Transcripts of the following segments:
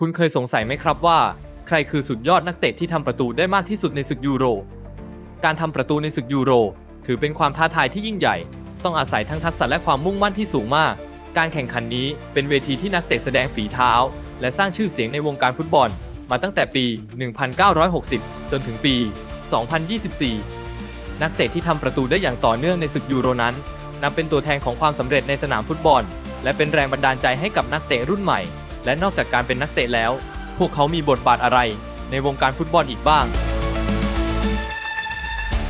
คุณเคยสงสัยไหมครับว่า ใครคือสุดยอดนักเตะที่ทำประตูได้มากที่สุดในศึกยูโร การทำประตูในศึกยูโร ถือเป็นความท้าทายที่ยิ่งใหญ่ ต้องอาศัยทั้งทักษะและความมุ่งมั่นที่สูงมาก การแข่งขันนี้เป็นเวทีที่นักเตะแสดงฝีเท้า และสร้างชื่อเสียงในวงการฟุตบอล มาตั้งแต่ปี 1960 จนถึงปี 2024 นักเตะที่ทำประตูได้อย่างต่อเนื่องในศึกยูโรนั้นนับเป็นตัวแทนของความสำเร็จในสนามฟุตบอล และเป็นแรงบันดาลใจให้กับนักเตะรุ่นใหม่ และนอกจากการเป็นนักเตะแล้ว พวกเขามีบทบาทอะไรในวงการฟุตบอลอีกบ้าง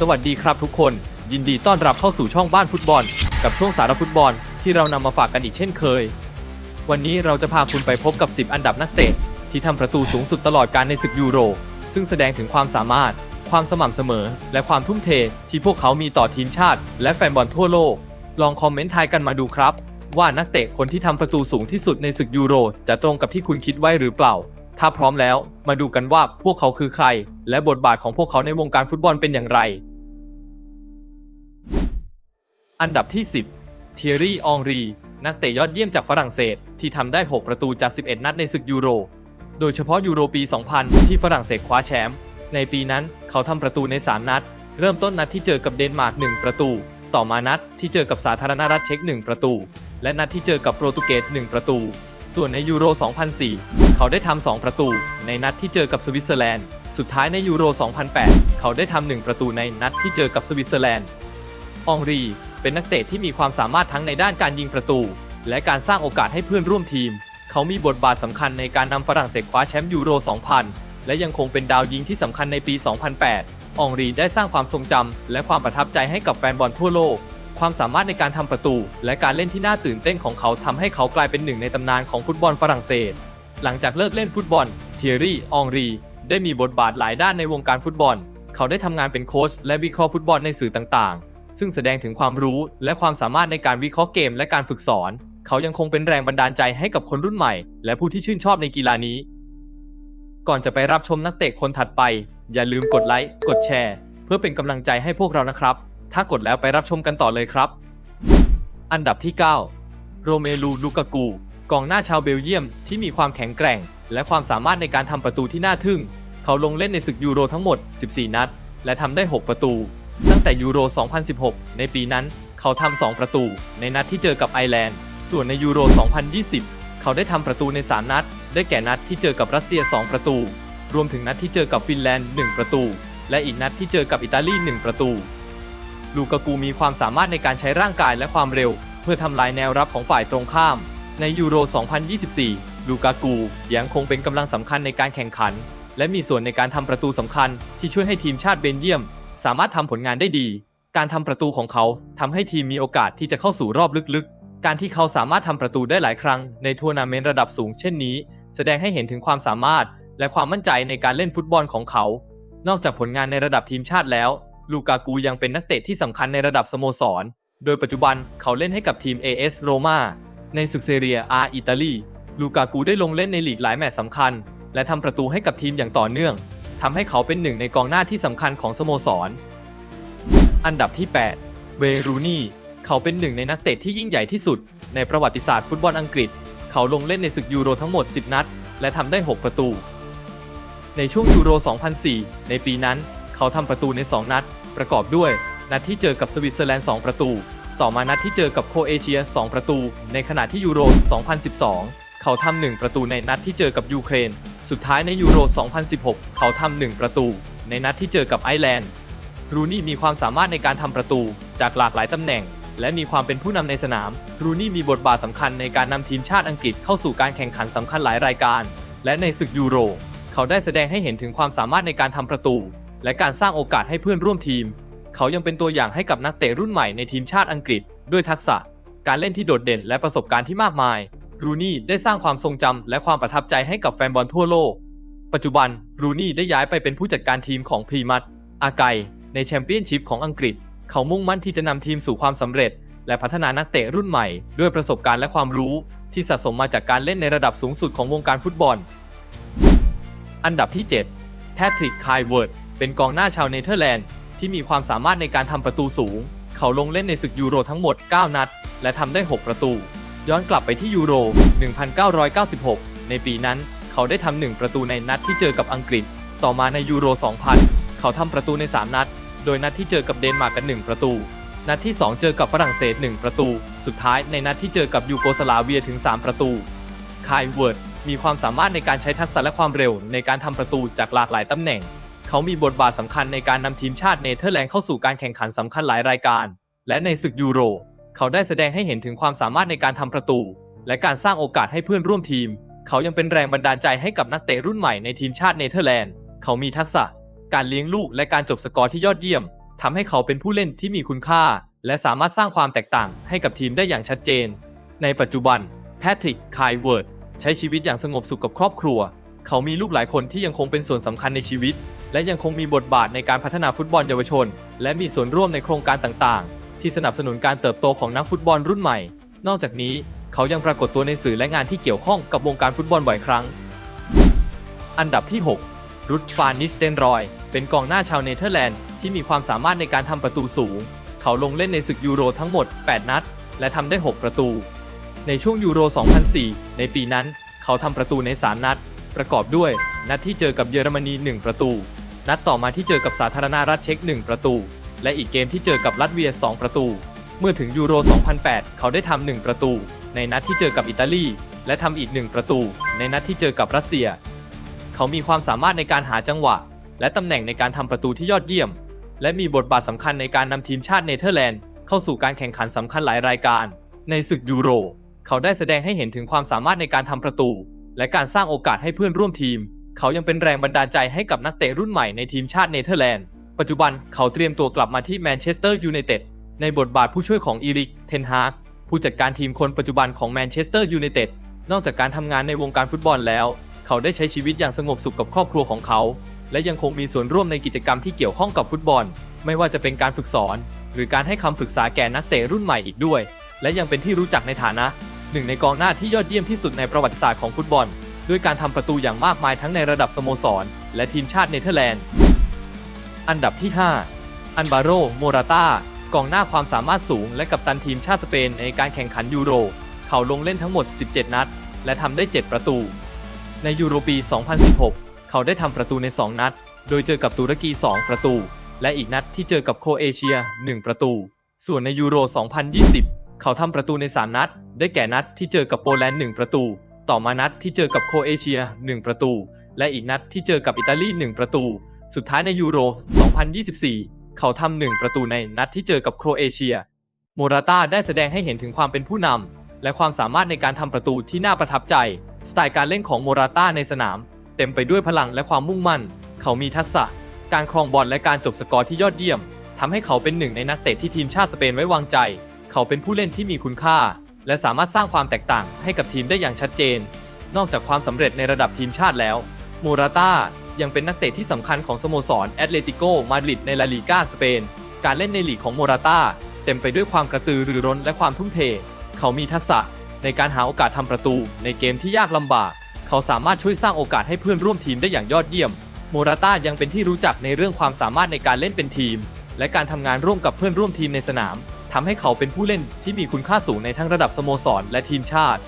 สวัสดีครับทุกคน ยินดีต้อนรับเข้าสู่ช่องบ้านฟุตบอล กับช่วงสารฟุตบอลที่เรานำมาฝากกันอีกเช่นเคย วันนี้เราจะพาคุณไปพบกับ 10 อันดับนักเตะที่ทำประตูสูงสุดตลอดการในศึกยูโร ซึ่งแสดงถึงความสามารถ ความสม่ำเสมอ และความทุ่มเทที่พวกเขามีต่อทีมชาติ และแฟนบอลทั่วโลก ลองคอมเมนต์ทายกันมาดูครับ ว่านักเตะคนที่ทำประตูสูงที่สุดในศึกยูโร จะตรงกับที่คุณคิดไว้หรือเปล่า ถ้าพร้อมแล้ว มาดูกันว่าพวกเขาคือใคร และบทบาทของพวกเขาในวงการฟุตบอลเป็นอย่างไร อันดับที่ 10 เทียรี่ อองรี นักเตะยอดเยี่ยมจากฝรั่งเศส ที่ทำได้ 6 ประตูจาก 11 นัดในศึกยูโร โดยเฉพาะยูโรปี 2000 ที่ฝรั่งเศสคว้าแชมป์ ในปีนั้นเขาทำประตูใน 3 นัด เริ่มต้นนัดที่เจอกับเดนมาร์ก 1 ประตู ต่อมานัดที่เจอกับสาธารณรัฐเช็ก 1 ประตู และนัดที่เจอกับโปรตุเกส 1 ประตู ส่วนในยูโร 2004 เขาได้ทำ 2 ประตู ในนัดที่เจอกับสวิตเซอร์แลนด์ สุดท้ายในยูโร 2008 เขาได้ทำ 1 ประตูในนัดที่เจอกับสวิตเซอร์แลนด์อองรี เป็นนักเตะที่มีความสามารถทั้งในด้านการยิงประตู และการสร้างโอกาสให้เพื่อนร่วมทีม เขามีบทบาทสำคัญในการนำฝรั่งเศสคว้าแชมป์ยูโร 2000 และยังคงเป็นดาวยิงที่สำคัญในปี 2008อองรีได้สร้างความทรงจำและความประทับใจให้กับแฟนบอลทั่วโลก ความสามารถในการทำประตู และการเล่นที่น่าตื่นเต้นของเขาทำให้เขากลายเป็นหนึ่งในตำนานของฟุตบอลฝรั่งเศส หลังจากเลิกเล่นฟุตบอล เทียรี่ อองรี ได้มีบทบาทหลายด้านในวงการฟุตบอล เขาได้ทำงานเป็นโค้ชและวิเคราะห์ฟุตบอลในสื่อต่างๆ ซึ่งแสดงถึงความรู้และความสามารถในการวิเคราะห์เกมและการฝึกสอน เขายังคงเป็นแรงบันดาลใจให้กับคนรุ่นใหม่ และผู้ที่ชื่นชอบในกีฬานี้ ก่อนจะไปรับชมนักเตะคนถัดไป อย่าลืมกดไลค์ กดแชร์ เพื่อเป็นกำลังใจให้พวกเรานะครับ ถ้ากดแล้วไปรับชมกันต่อเลยครับ อันดับที่ 9 โรเมลู ลูกากู กองหน้าชาวเบลเยียมที่มีความแข็งแกร่ง และความสามารถในการทำประตูที่น่าทึ่ง เขาลงเล่นในศึกยูโรทั้งหมด 14 นัด และทำได้ 6 ประตู ตั้งแต่ยูโร 2016 ในปีนั้น เขาทำ 2 ประตู ในนัดที่เจอกับไอร์แลนด์ ส่วนในยูโร 2020 เขาได้ทำประตูใน 3 นัด ได้แก่นัดที่เจอกับรัสเซีย 2 ประตู รวมถึงนัดที่เจอกับฟินแลนด์ 1 ประตู และอีกนัดที่เจอกับอิตาลี 1 ประตู ลูกากูมีความสามารถในการใช้ร่างกายและความเร็ว เพื่อทำลายแนวรับของฝ่ายตรงข้าม ในยูโร 2024 ลูกากูยังคงเป็นกำลังสำคัญในการแข่งขัน และมีส่วนในการทำประตูสำคัญที่ช่วยให้ทีมชาติเบลเยียม สามารถทำผลงานได้ดี การทำประตูของเขาทำให้ทีมมีโอกาสที่จะเข้าสู่รอบลึกๆ การที่เขาสามารถทำประตูได้หลายครั้งในทัวร์นาเมนต์ระดับสูงเช่นนี้ แสดงให้เห็นถึงความสามารถและความมั่นใจในการเล่นฟุตบอลของเขา นอกจากผลงานในระดับทีมชาติแล้ว ลูกากูยังเป็นนักเตะที่สำคัญในระดับสโมสร โดยปัจจุบันเขาเล่นให้กับทีม AS โรมาในศึกเซเรียอาอิตาลี ลูกากูได้ลงเล่นในลีกหลายแมตช์สำคัญ และทำประตูให้กับทีมอย่างต่อเนื่อง ทำให้เขาเป็นหนึ่งในกองหน้าที่สำคัญของสโมสร อันดับที่ 8 เวรูนี่ เขาเป็นหนึ่งในนักเตะที่ยิ่งใหญ่ที่สุด ในประวัติศาสตร์ฟุตบอลอังกฤษ เขาลงเล่นในศึกยูโรทั้งหมด 10 นัด และทำได้ 6 ประตู ในช่วงยูโร 2004 ในปีนั้น เขาทำประตูใน 2 นัด ประกอบด้วย นัดที่เจอกับสวิตเซอร์แลนด์ 2 ประตู ต่อมานัดที่เจอกับโคเอเชีย 2 ประตู ในขณะที่ยูโร 2012 เขาทำหนึ่งประตูในนัดที่เจอกับยูเครน สุดท้ายในยูโร 2016 เขาทำหนึ่งประตู ในนัดที่เจอกับไอร์แลนด์ รูนี่มีความสามารถในการทำประตูจากหลากหลายตำแหน่ง และมีความเป็นผู้นำในสนาม รูนี่มีบทบาทสำคัญในการนำทีมชาติอังกฤษเข้าสู่การแข่งขันสำคัญหลายรายการ และในศึกยูโร เขาได้แสดงให้เห็นถึงความสามารถในการทำประตู และการสร้างโอกาสให้เพื่อนร่วมทีม เขายังเป็นตัวอย่างให้กับนักเตะรุ่นใหม่ในทีมชาติอังกฤษ ด้วยทักษะ การเล่นที่โดดเด่นและประสบการณ์ที่มากมาย รูนี่ได้สร้างความทรงจำและความประทับใจให้กับแฟนบอลทั่วโลก ปัจจุบันรูนี่ได้ย้ายไปเป็นผู้จัดการทีมของพรีมัตอาไกในแชมเปี้ยนชิพของอังกฤษ เขามุ่งมั่นที่จะนำทีมสู่ความสำเร็จ และพัฒนานักเตะรุ่นใหม่ ด้วยประสบการณ์และความรู้ที่สะสมมาจากการเล่นในระดับสูงสุดของวงการฟุตบอล อันดับที่ 7 แพทริก คายเวิร์ด เป็นกองหน้าชาวเนเธอร์แลนด์ที่มีความสามารถในการทำประตูสูง เขาลงเล่นในศึกยูโรทั้งหมด 9 นัด และทำได้ 6 ประตู ย้อนกลับไปที่ยูโร 1996 ในปีนั้น เขาได้ทำหนึ่งประตูในนัดที่เจอกับอังกฤษ ต่อมาในยูโร 2000 เขาทำประตูใน 3 นัด โดยนัดที่เจอกับเดนมาร์กกัน 1 ประตู นัดที่ 2 เจอกับฝรั่งเศส 1 ประตู สุดท้ายในนัดที่เจอกับยูโกสลาเวียถึง 3 ประตู คายเวิร์ดมีความสามารถในการใช้ทักษะและความเร็วในการทำประตูจากหลากหลายตำแหน่ง เขามีบทบาทสำคัญในการนำทีมชาติเนเธอร์แลนด์เข้าสู่การแข่งขันสำคัญหลายรายการ และในศึกยูโร เขาได้แสดงให้เห็นถึงความสามารถในการทำประตู และการสร้างโอกาสให้เพื่อนร่วมทีม เขายังเป็นแรงบันดาลใจให้กับนักเตะรุ่นใหม่ในทีมชาติเนเธอร์แลนด์ เขามีทักษะ การเลี้ยงลูกและการจบสกอร์ที่ยอดเยี่ยมทำให้เขาเป็นผู้เล่นที่มีคุณค่า และสามารถสร้างความแตกต่างให้กับทีมได้อย่างชัดเจน ในปัจจุบันแพทริกคายเวิร์ดใช้ชีวิตอย่างสงบสุขกับครอบครัว เขามีลูกหลายคนที่ยังคงเป็นส่วนสำคัญในชีวิต และยังคงมีบทบาทในการพัฒนาฟุตบอลเยาวชน และมีส่วนร่วมในโครงการต่างๆ ที่สนับสนุนการเติบโตของนักฟุตบอลรุ่นใหม่ นอกจากนี้เขายังปรากฏตัวในสื่อและงานที่เกี่ยวข้องกับวงการฟุตบอลบ่อยครั้ง อันดับที่ 6 รุดฟานนิสเตนรอย เป็นกองหน้าชาวเนเธอร์แลนด์ที่มีความสามารถในการทำประตูสูง เขาลงเล่นในศึกยูโรทั้งหมด 8 นัด และทำได้ 6 ประตู ในช่วงยูโร 2004 ในปีนั้น เขาทำประตูใน 3 นัด ประกอบด้วยนัดที่เจอกับเยอรมนี 1 ประตู นัดต่อมาที่เจอกับสาธารณรัฐเช็ก1 ประตู และอีกเกมที่เจอกับรัสเวีย 2 ประตู เมื่อถึงยูโร 2008 เขาได้ทำ1ประตู ในนัดที่เจอกับอิตาลี และทำอีก 1 ประตู ในนัดที่เจอกับรัสเซีย เขามีความสามารถในการหาจังหวะ และตำแหน่งในการทำประตูที่ยอดเยี่ยม และมีบทบาทสำคัญในการนำทีมชาติเนเธอร์แลนด์เข้าสู่การแข่งขันสำคัญหลายรายการ ในศึกยูโร เขาได้แสดงให้เห็นถึงความสามารถในการทำประตู และการสร้างโอกาสให้เพื่อนร่วมทีม เขายังเป็นแรงบันดาลใจให้กับนักเตะรุ่นใหม่ในทีมชาติเนเธอร์แลนด์ ปัจจุบันเขาเตรียมตัวกลับมาที่แมนเชสเตอร์ยูไนเต็ดในบทบาทผู้ช่วยของอีริก เทนฮากผู้จัดการทีมคนปัจจุบันของแมนเชสเตอร์ยูไนเต็ด นอกจากการทำงานในวงการฟุตบอลแล้ว เขาได้ใช้ชีวิตอย่างสงบสุขกับครอบครัวของเขา และยังคงมีส่วนร่วมในกิจกรรมที่เกี่ยวข้องกับฟุตบอล ไม่ว่าจะเป็นการฝึกสอน หรือการให้คำปรึกษาแก่นักเตะรุ่นใหม่อีกด้วย และยังเป็นที่รู้จักในฐานะหนึ่งในกองหน้าที่ยอดเยี่ยมที่สุดในประวัติศาสตร์ของฟุตบอล ด้วยการทำประตูอย่างมากมายทั้งในระดับสโมสร และทีมชาติเนเธอร์แลนด์ อันดับที่ 5 อันบาโร โมราตากองหน้าความสามารถสูง และกัปตันทีมชาติสเปนในการแข่งขันยูโร เขาลงเล่นทั้งหมด 17 นัด และทำได้ 7 ประตู ในยูโรปี 2016 เขาได้ทำประตูใน 2 นัด โดยเจอกับตุรกี 2 ประตู และอีกนัดที่เจอกับโคเอเชีย 1 ประตู ส่วนในยูโร 2020 เขาทำประตูใน 3 นัด ได้แก่นัดที่เจอกับโปแลนด์ 1 ประตู ต่อมานัดที่เจอกับโครเอเชีย 1 ประตู และอีกนัดที่เจอกับอิตาลี 1 ประตู สุดท้ายในยูโร 2024 เขาทำหนึ่งประตูในนัดที่เจอกับโครเอเชีย โมราตาได้แสดงให้เห็นถึงความเป็นผู้นำและความสามารถในการทำประตูที่น่าประทับใจ สไตล์การเล่นของโมราตาในสนาม เต็มไปด้วยพลังและความมุ่งมั่น เขามีทักษะ การครองบอลและการจบสกอร์ที่ยอดเยี่ยมทำให้เขาเป็นหนึ่งในนักเตะที่ทีมชาติสเปนไว้วางใจ เขาเป็นผู้เล่นที่มีคุณค่า และสามารถสร้างความแตกต่างให้กับทีมได้อย่างชัดเจน นอกจากความสำเร็จในระดับทีมชาติแล้วโมราตายังเป็นนักเตะที่สำคัญของสโมสรแอตเลติโกมาดริดในลาลีกาสเปน การเล่นในลีกของโมราตาเต็มไปด้วยความกระตือรือร้นและความทุ่มเท เขามีทักษะในการหาโอกาสทำประตู ในเกมที่ยากลำบาก เขาสามารถช่วยสร้างโอกาสให้เพื่อนร่วมทีมได้อย่างยอดเยี่ยม โมราตายังเป็นที่รู้จักในเรื่องความสามารถในการเล่นเป็นทีม และการทำงานร่วมกับเพื่อนร่วมทีมในสนาม ทำให้เขาเป็นผู้เล่นที่มีคุณค่าสูงในทั้งระดับสโมสรและทีมชาติ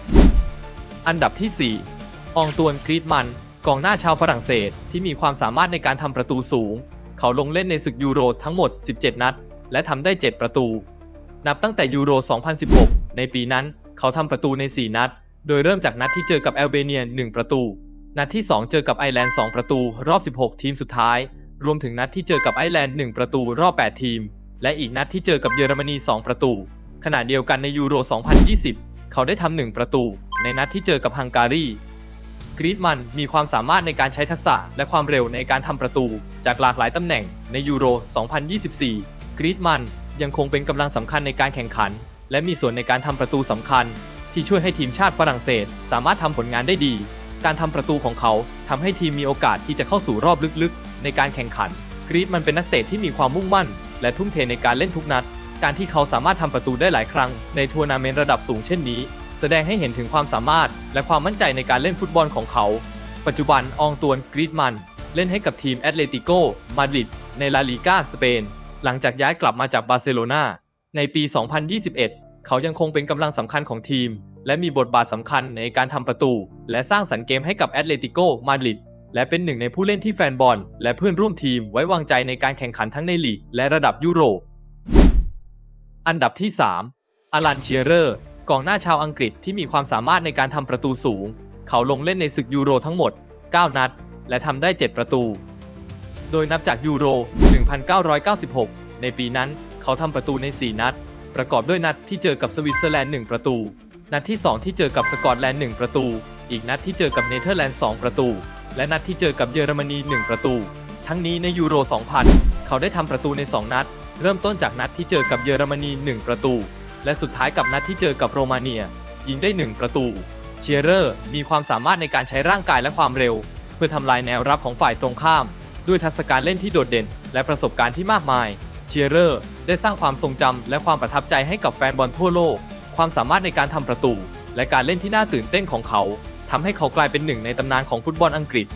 อันดับที่ 4 อองตวนกรีดมันกองหน้าชาวฝรั่งเศสที่มีความสามารถในการทำประตูสูง เขาลงเล่นในศึกยูโรทั้งหมด 17 นัด และทำได้ 7 ประตู นับตั้งแต่ยูโร 2016 ในปีนั้น เขาทำประตูใน 4 นัด โดยเริ่มจากนัดที่เจอกับแอลเบเนีย 1 ประตู นัดที่ 2 เจอกับไอร์แลนด์ 2 ประตู รอบ 16 ทีมสุดท้าย รวมถึงนัดที่เจอกับไอร์แลนด์ 1 ประตูรอบ 8 ทีม และอีกนัดที่เจอกับเยอรมนี 2 ประตู ขณะเดียวกันในยูโร 2020 เขาได้ทำหนึ่งประตู ในนัดที่เจอกับฮังการีกรีดมันมีความสามารถในการใช้ทักษะและความเร็วในการทำประตู จากหลากหลายตำแหน่งในยูโร 2024 กรีดมันยังคงเป็นกำลังสำคัญในการแข่งขัน และมีส่วนในการทำประตูสำคัญ ที่ช่วยให้ทีมชาติฝรั่งเศส สามารถทำผลงานได้ดี การทำประตูของเขาทำให้ทีมมีโอกาสที่จะเข้าสู่รอบลึกๆ ในการแข่งขัน กรีดมันเป็นนักเตะที่มีความมุ่งมั่น และทุ่มเทในการเล่นทุกนัด การที่เขาสามารถทำประตูได้หลายครั้งในทัวร์นาเมนต์ระดับสูงเช่นนี้ แสดงให้เห็นถึงความสามารถ และความมั่นใจในการเล่นฟุตบอลของเขา ปัจจุบันอองตวนกรีดมัน เล่นให้กับทีมแอตเลติโกมาดริดในลาลีกาสเปน หลังจากย้ายกลับมาจากบาร์เซโลนาในปี 2021 เขายังคงเป็นกำลังสำคัญของทีม และมีบทบาทสำคัญในการทำประตู และสร้างสรรค์เกมให้กับแอตเลติโกมาดริด และเป็นหนึ่งในผู้เล่นที่แฟนบอล และเพื่อนร่วมทีมไว้วางใจในการแข่งขันทั้งในลีกและระดับยุโรป อันดับที่ 3อลันเชียเรอร์ กองหน้าชาวอังกฤษที่มีความสามารถในการทำประตูสูง เขาลงเล่นในศึกยูโรทั้งหมด 9 นัด และทำได้ 7 ประตู โดยนับจากยูโร 1996 ในปีนั้น เขาทำประตูใน 4 นัด ประกอบด้วยนัดที่เจอกับสวิตเซอร์แลนด์ 1 ประตู นัดที่ 2 ที่เจอกับสกอตแลนด์ 1 ประตู อีกนัดที่เจอกับเนเธอร์แลนด์ 2 ประตู และนัดที่เจอกับเยอรมนี 1 ประตู ทั้งนี้ในยูโร 2000 เขาได้ทำประตูใน 2 นัด เริ่มต้นจากนัดที่เจอกับเยอรมนี 1 ประตู และสุดท้ายกับนัดที่เจอกับโรมาเนีย ยิงได้ 1 ประตู เชียร์เรอร์มีความสามารถในการใช้ร่างกายและความเร็ว เพื่อทำลายแนวรับของฝ่ายตรงข้าม ด้วยทัศการเล่นที่โดดเด่น และประสบการณ์ที่มากมาย เชียร์เรอร์ได้สร้างความทรงจำและความประทับใจให้กับแฟนบอลทั่วโลก ความสามารถในการทำประตู และการเล่นที่น่าตื่นเต้นของเขา ทำให้เขากลายเป็นหนึ่งในตำนานของฟุตบอลอังกฤษ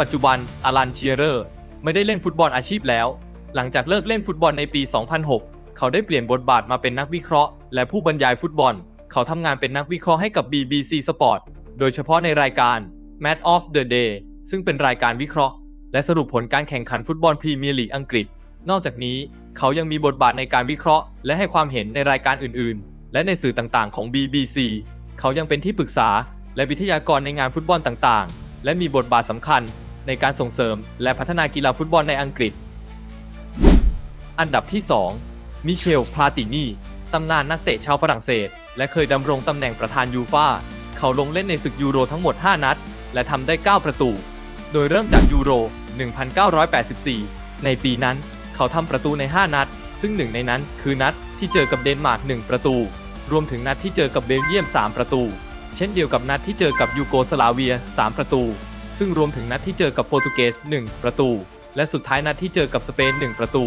ปัจจุบันอลันเชียเรอร์ไม่ได้เล่นฟุตบอลอาชีพแล้ว หลังจากเลิกเล่นฟุตบอลในปี 2006 เขาได้เปลี่ยนบทบาทมาเป็นนักวิเคราะห์ และผู้บรรยายฟุตบอล เขาทำงานเป็นนักวิเคราะห์ให้กับ BBC Sport โดยเฉพาะในรายการ Match of the Day ซึ่งเป็นรายการวิเคราะห์ และสรุปผลการแข่งขันฟุตบอลพรีเมียร์ลีกอังกฤษ นอกจากนี้เขายังมีบทบาทในการวิเคราะห์ และให้ความเห็นในรายการอื่น ๆ และในสื่อต่าง ๆ ของ BBC เขายังเป็นที่ปรึกษา และวิทยากรในงานฟุตบอลต่างๆ และมีบทบาทสำคัญในการส่งเสริมและพัฒนากีฬาฟุตบอลในอังกฤษ อันดับที่ 2 มิเชลพลาตินี ตำนานนักเตะชาวฝรั่งเศส และเคยดำรงตำแหน่งประธานยูฟาเขาลงเล่นในศึกยูโรทั้งหมด 5 นัด และทำได้ 9 ประตู โดยเริ่มจากยูโร 1984 ในปีนั้น เขาทำประตูใน 5 นัด ซึ่งหนึ่งในนั้นคือนัดที่เจอกับเดนมาร์ก 1 ประตู รวมถึงนัดที่เจอกับเบลเยียม 3 ประตู เช่นเดียวกับนัดที่เจอกับยูโกสลาเวีย 3 ประตู ซึ่งรวมถึงนัดที่เจอกับโปรตุเกส 1 ประตู และสุดท้ายนัดที่เจอกับสเปน 1 ประตู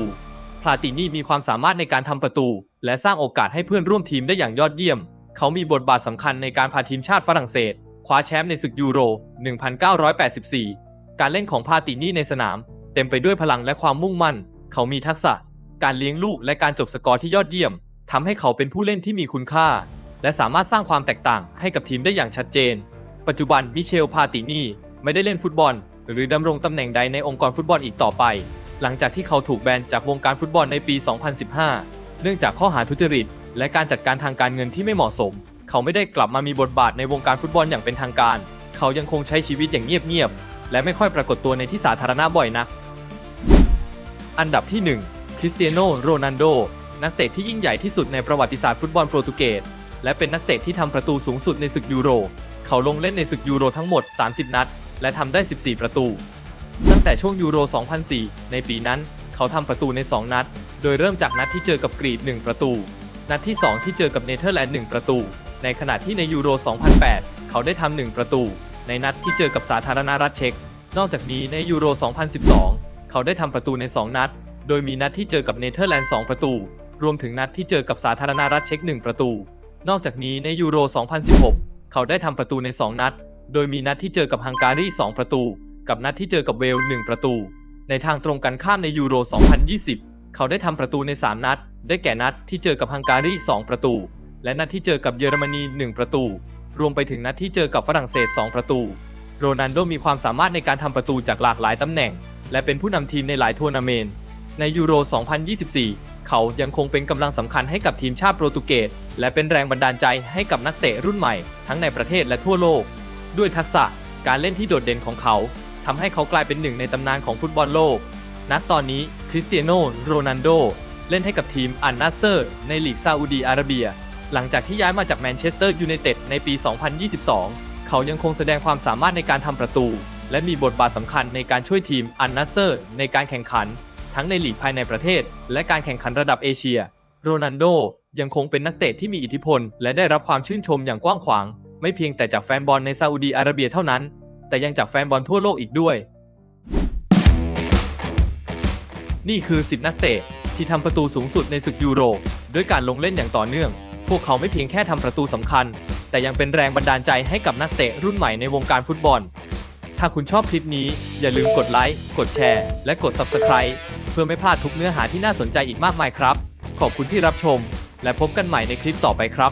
พลาตินีมีความสามารถในการทำประตู และสร้างโอกาสให้เพื่อนร่วมทีมได้อย่างยอดเยี่ยม เขามีบทบาทสำคัญในการพาทีมชาติฝรั่งเศส คว้าแชมป์ในศึกยูโร 1984 การเล่นของพาตินีในสนาม เต็มไปด้วยพลังและความมุ่งมั่น เขามีทักษะ การเลี้ยงลูกและการจบสกอร์ที่ยอดเยี่ยมทำให้เขาเป็นผู้เล่นที่มีคุณค่า และสามารถสร้างความแตกต่างให้กับทีมได้อย่างชัดเจน ปัจจุบันมิเชลพาตินีไม่ได้เล่นฟุตบอล หรือดำรงตำแหน่งใดในองค์กรฟุตบอลอีกต่อไป หลังจากที่เขาถูกแบนจากวงการฟุตบอลในปี 2015 เนื่องจากข้อหาทุจริต และการจัดการทางการเงินที่ไม่เหมาะสม เขาไม่ได้กลับมามีบทบาทในวงการฟุตบอลอย่างเป็นทางการ เขายังคงใช้ชีวิตอย่างเงียบๆและไม่ค่อยปรากฏตัวในที่สาธารณะบ่อยนัก อันดับที่ 1 คริสเตียโนโรนัลโดนักเตะที่ยิ่งใหญ่ที่สุดในประวัติศาสตร์ฟุตบอลโปรตุเกส และเป็นนักเตะที่ทำประตูสูงสุดในศึกยูโร เขาลงเล่นในศึกยูโรทั้งหมด 30 นัด และทำได้ 14 ประตู ตั้งแต่ช่วงยูโร 2004 ในปีนั้น เขาทำประตูใน 2 นัด โดยเริ่มจากนัดที่เจอกับกรีก1ประตู นัดที่ 2 ที่เจอกับเนเธอร์แลนด์ 1 ประตู ในขณะที่ในยูโร 2008 เขาได้ทำ 1 ประตู ในนัดที่เจอกับสาธารณรัฐเช็ก นอกจากนี้ในยูโร 2012 เขาได้ทำประตูใน 2 นัด โดยมีนัดที่เจอกับเนเธอร์แลนด์ 2 ประตู รวมถึงนัดที่เจอกับสาธารณรัฐเช็ก 1 ประตู นอกจากนี้ในยูโร 2016 เขาได้ทำประตูใน 2 นัด โดยมีนัดที่เจอกับฮังการี 2 ประตู กับนัดที่เจอกับเวล 1 ประตู ในทางตรงกันข้ามในยูโร 2020 เขาได้ทำประตูใน 3 นัด ได้แก่นัดที่เจอกับฮังการี 2 ประตู และนัดที่เจอกับเยอรมนี 1 ประตู รวมไปถึงนัดที่เจอกับฝรั่งเศส 2 ประตู โรนัลโดมีความสามารถในการทำประตูจากหลากหลายตำแหน่ง และเป็นผู้นำทีมในหลายทัวร์นาเมนต์ ในยูโร 2024 เขายังคงเป็นกำลังสำคัญให้กับทีมชาติโปรตุเกสและเป็นแรงบันดาลใจให้กับนักเตะรุ่นใหม่ ทั้งในประเทศและทั่วโลก ด้วยทักษะการเล่นที่โดดเด่นของเขาทำให้เขากลายเป็นหนึ่งในตำนานของฟุตบอลโลก ณ ตอนนี้คริสเตียโนโรนัลโดเล่นให้กับทีมอันนาเซอร์ในลีกซาอุดีอาระเบีย หลังจากที่ย้ายมาจากแมนเชสเตอร์ยูไนเต็ดในปี 2022 เขายังคงแสดงความสามารถในการทำประตู และมีบทบาทสำคัญในการช่วยทีมอันนาเซอร์ในการแข่งขัน ทั้งในลีกภายในประเทศ และการแข่งขันระดับเอเชีย โรนัลโดยังคงเป็นนักเตะที่มีอิทธิพล และได้รับความชื่นชมอย่างกว้างขวาง ไม่เพียงแต่จากแฟนบอลในซาอุดีอาระเบียเท่านั้น แต่ยังจากแฟนบอลทั่วโลกอีกด้วย นี่คือ10นักเตะที่ทำประตูสูงสุดในศึกยูโรด้วยการลงเล่นอย่างต่อเนื่อง พวกเขาไม่เพียงแค่ทำประตูสำคัญ แต่ยังเป็นแรงบันดาลใจให้กับนักเตะรุ่นใหม่ในวงการฟุตบอล ถ้าคุณชอบคลิปนี้อย่าลืมกดไลค์ กดแชร์ และกด Subscribe เพื่อไม่พลาดทุกเนื้อหาที่น่าสนใจอีกมากมายครับ ขอบคุณที่รับชม และพบกันใหม่ในคลิปต่อไปครับ